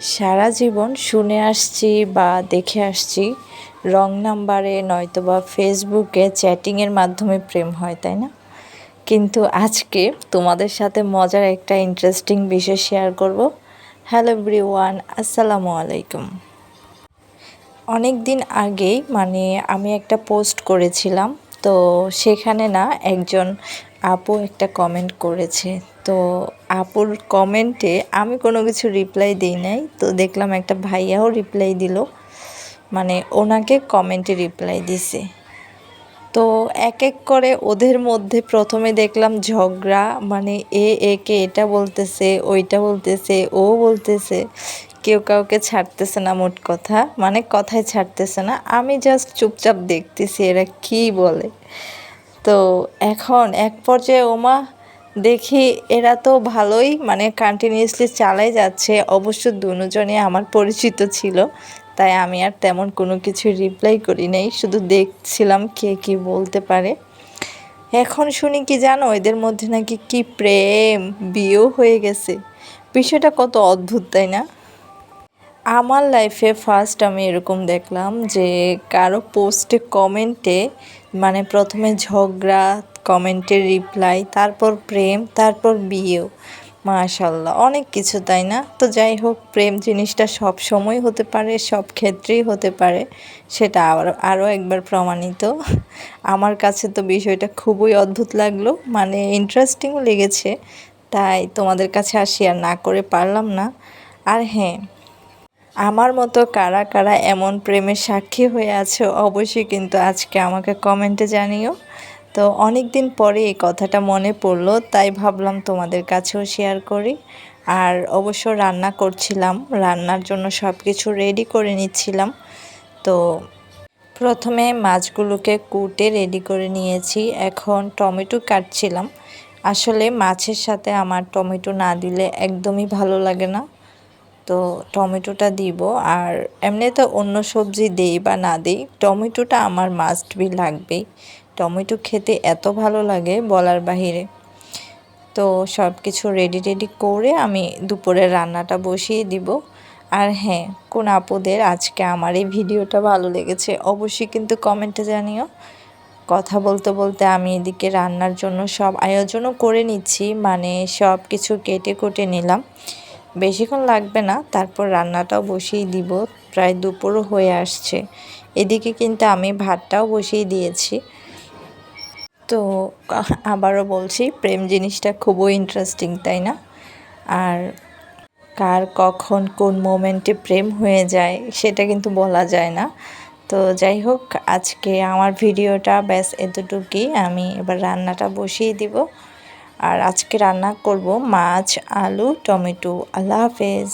সারা জীবন শুনে আসছি বা দেখে আসছি, রং নাম্বারে নয়তোবা ফেসবুকে চ্যাটিংয়ের মাধ্যমে প্রেম হয়, তাই না? কিন্তু আজকে তোমাদের সাথে মজার একটা ইন্টারেস্টিং বিষয় শেয়ার করব। হ্যালো ওয়ান আসসালামু আলাইকুম। অনেক দিন আগেই মানে আমি একটা পোস্ট করেছিলাম, তো সেখানে না একজন আপু একটা কমেন্ট করেছে। তো আপুর কমেন্টে আমি কোনো কিছু রিপ্লাই দিই নাই। তো দেখলাম একটা ভাইয়াও রিপ্লাই দিল। মানে ওনাকে কমেন্টে রিপ্লাই দিছে। তো এক এক করে ওদের মধ্যে প্রথমে দেখলাম ঝগড়া মানে এ একে এটা বলতেছে, ওইটা বলতেছে, ও বলতেছে। কেউ কাউকে ছাড়তেছে না মোট কথা মানে কথায় ছাড়তেছে না। আমি জাস্ট চুপচাপ দেখতেছি এরা কি বলে। তো এখন এক পর্যায়ে ওমা দেখি এরা তো ভালোই মানে কন্টিনিউয়াসলি চালাই যাচ্ছে। অবশ্য দুজনে আমার পরিচিত ছিল, তাই আমি আর তেমন কোনো কিছু রিপ্লাই করি নাই, শুধু দেখছিলাম কে কি বলতে পারে। এখন শুনি কি জানো, এদের মধ্যে নাকি কি প্রেম, বিয়েও হয়ে গেছে। বিষয়টা কত অদ্ভুত, তাই না? আমার লাইফে ফার্স্ট আমি এরকম দেখলাম যে কারও পোস্টে কমেন্টে মানে প্রথমে ঝগড়া কমেন্টের রিপ্লাই তারপর প্রেম, তারপর বিয়েও মাশাল্লাহ, অনেক কিছু, তাই না? তো যাই হোক, প্রেম জিনিসটা সব সময় হতে পারে, সব ক্ষেত্রেই হতে পারে, সেটা আরও আরও একবার প্রমাণিত। আমার কাছে তো বিষয়টা খুবই অদ্ভুত লাগল মানে ইন্টারেস্টিংও লেগেছে, তাই তোমাদের কাছে আর শেয়ার না করে পারলাম না। আর হ্যাঁ আমার মতো কারা কারা এমন প্রেমের সাক্ষী হয়ে আছে অবশ্যই কিন্তু আজকে আমাকে কমেন্টে জানিও। তো অনেক দিন পরে এই কথাটা মনে পড়ল, তাই ভাবলাম তোমাদের কাছেও শেয়ার করি। আর অবশ্য রান্না করছিলাম, রান্নার জন্য সব কিছু রেডি করে নিচ্ছিলাম। তো প্রথমে মাছগুলোকে কুটে রেডি করে নিয়েছি, এখন টমেটো কাটছিলাম। আসলে মাছের সাথে আমার টমেটো না দিলে একদমই ভালো লাগে না। তো টমেটোটা দিব। আর এমনি তো অন্য সবজি দেই বা না দিই, টমেটোটা আমার মাস্ট বি লাগবেই। টমেটো খেতে এত ভালো লাগে বলার বাহিরে। তো সব কিছু রেডি রেডি করে আমি দুপুরে রান্নাটা বসিয়ে দিব। আর হ্যাঁ কোন আপুদের আজকে আমার এই ভিডিওটা ভালো লেগেছে অবশ্যই কিন্তু কমেন্টে জানিও। কথা বলতে বলতে আমি এদিকে রান্নার জন্য সব আয়োজনও করে নিচ্ছি মানে সব কিছু কেটে কুটে নিলাম। বেশিক্ষণ লাগবে না, তারপর রান্নাটাও বসিয়ে দিব, প্রায় দুপুরও হয়ে আসছে। এদিকে কিন্তু আমি ভাতটাও বসিয়ে দিয়েছি। তো আবারও বলছি, প্রেম জিনিসটা খুবই ইন্টারেস্টিং তাই না? আর কার কখন কোন মোমেন্টে প্রেম হয়ে যায়, সেটা কিন্তু বলা যায় না। তো যাই হোক, আজকে আমার ভিডিওটা ব্যাস এতটুকুই। আমি এবার রান্নাটা বসিয়ে দিব। আর আজকে রান্না করব মাছ আলু টমেটো। আল্লাহ হাফেজ।